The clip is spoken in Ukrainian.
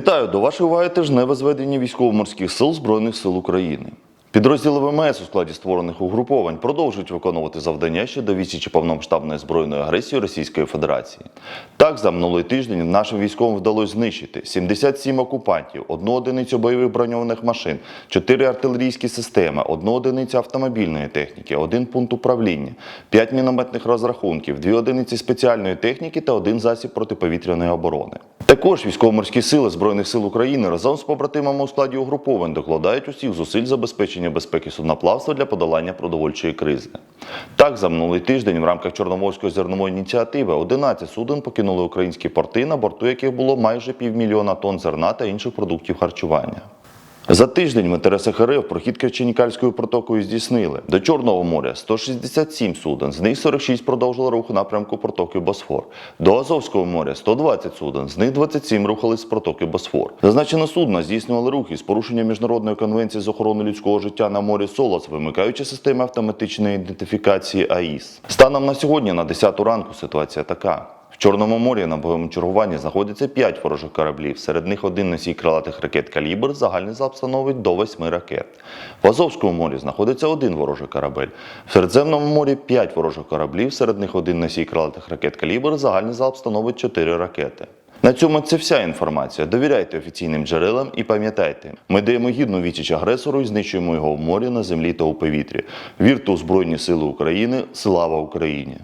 Вітаю до вашої уваги тижневе зведення військово-морських сил Збройних сил України. Підрозділи ВМС у складі створених угруповань продовжують виконувати завдання щодо відсічі повномасштабної збройної агресії Російської Федерації. Так, за минулий тиждень нашим військовим вдалося знищити 77 окупантів, одну одиницю бойових броньованих машин, 4 артилерійські системи, одну одиницю автомобільної техніки, один пункт управління, 5 мінометних розрахунків, 2 одиниці спеціальної техніки та один засіб протиповітряної оборони. Також військово-морські сили Збройних сил України разом з побратимами у складі угруповань докладають усіх зусиль забезпечення безпеки судноплавства для подолання продовольчої кризи. Так, за минулий тиждень в рамках Чорноморської зернової ініціативи 11 суден покинули українські порти, на борту яких було майже півмільйона тонн зерна та інших продуктів харчування. За тиждень в інтересах РФ прохід Керченікальською протокою здійснили. До Чорного моря 167 суден, з них 46 продовжили рух у напрямку протоки Босфор. До Азовського моря 120 суден, з них 27 рухались з протоки Босфор. Зазначені судна здійснювали рухи з порушенням міжнародної конвенції з охорони людського життя на морі Солос, вимикаючи системи автоматичної ідентифікації АІС. Станом на сьогодні, на 10 ранку, ситуація така. Чорному морі на бойовому чергуванні знаходиться 5 ворожих кораблів. Серед них один носій крилатих ракет «Калібр», загальний залп становить до 8 ракет. В Азовському морі знаходиться один ворожий корабель. В Середземному морі 5 ворожих кораблів, серед них один носій крилатих ракет «Калібр», загальний залп становить 4 ракети. На цьому це вся інформація. Довіряйте офіційним джерелам і пам'ятайте, ми даємо гідну відсіч агресору і знищуємо його в морі, на землі та у повітрі. Вірте у Збройні Сили України. Слава Україні!